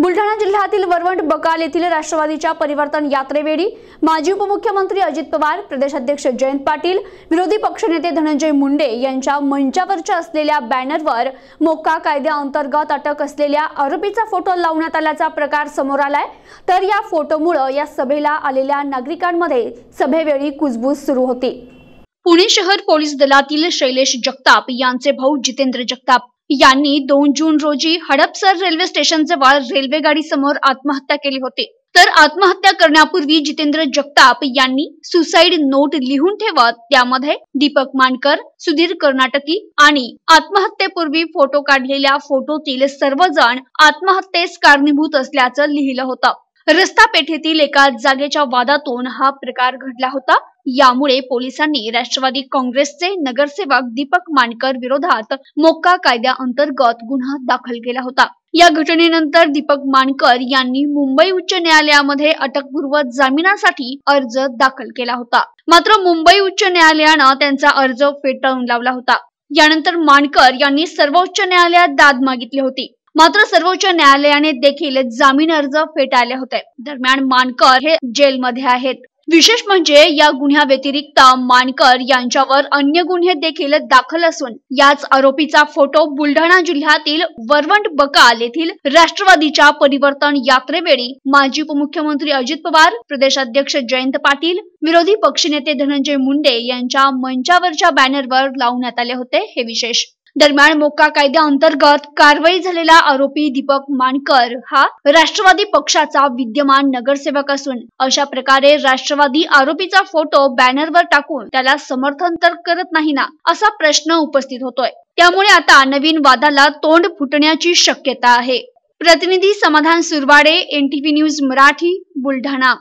बुलढाणा जिल्ह्यातील वरवंट बकाल येथील राष्ट्रवादीच्या परिवर्तन यात्रेवेळी माजी उपमुख्यमंत्री अजित पवार प्रदेशाध्यक्ष जयंत पाटील विरोधी पक्षनेते धनंजय मुंडे यांच्या मंचावरच्या असलेल्या बॅनरवर मोक्का कायद्याअंतर्गत अटक असलेल्या आरोपीचा फोटो लावण्यात आल्याचा प्रकार समोर आलाय. तर या फोटोमुळं या सभेला आलेल्या नागरिकांमध्ये सभेवेळी कुजबूज सुरू होती. पुणे शहर पोलीस दलातील शैलेश जगताप यांचे भाऊ जितेंद्र जगताप यांनी दोन जून रोजी हडपसर रेल्वे स्टेशन जवळ रेल्वे गाडी समोर आत्महत्या केली होती. तर आत्महत्या करण्यापूर्वी जितेंद्र जगताप यांनी सुसाईड नोट लिहून ठेवत त्यामध्ये दीपक मानकर सुधीर कर्नाटकी आणि आत्महत्येपूर्वी फोटो काढलेल्या फोटोतील सर्वजण आत्महत्येस कारणीभूत असल्याचं लिहिलं होतं. रस्ता पेठेतील एका जागेच्या वादातून हा प्रकार घडला होता. यामुळे पोलिसांनी राष्ट्रवादी काँग्रेसचे नगरसेवक दीपक मानकर विरोधात मोक्का कायद्याअंतर्गत गुन्हा दाखल केला होता. या घटनेनंतर दीपक मानकर यांनी मुंबई उच्च न्यायालयामध्ये अटकपूर्व जामिनासाठी अर्ज दाखल केला होता. मात्र मुंबई उच्च न्यायालयानं त्यांचा अर्ज फेटाळून लावला होता. यानंतर मानकर यांनी सर्वोच्च न्यायालयात दाद मागितली होती. मात्र सर्वोच्च न्यायालयाने देखील जामीन अर्ज फेटाळले होते. दरम्यान मानकर हे जेलमध्ये आहेत. विशेष म्हणजे या गुन्ह्याव्यतिरिक्त मानकर यांच्यावर अन्य गुन्हे देखील दाखल असून याच आरोपीचा फोटो बुलढाणा जिल्ह्यातील वरवंट बकाल येथील राष्ट्रवादीच्या परिवर्तन यात्रेवेळी माजी उपमुख्यमंत्री अजित पवार प्रदेशाध्यक्ष जयंत पाटील विरोधी पक्षनेते धनंजय मुंडे यांच्या मंचावरच्या बॅनरवर लावण्यात आले होते. हे विशेष दरम्यान मोक्का कायद्याअंतर्गत कारवाई झालेला आरोपी दीपक मानकर हा राष्ट्रवादी पक्षाचा विद्यमान नगरसेवक असून अशा प्रकारे राष्ट्रवादी आरोपीचा फोटो बॅनरवर टाकून त्याला समर्थन तर करत नाही ना असा प्रश्न उपस्थित होतोय. त्यामुळे आता नवीन वादाला तोंड फुटण्याची शक्यता आहे. प्रतिनिधी समाधान सुरवाडे एनटीव्ही न्यूज मराठी बुलढाणा.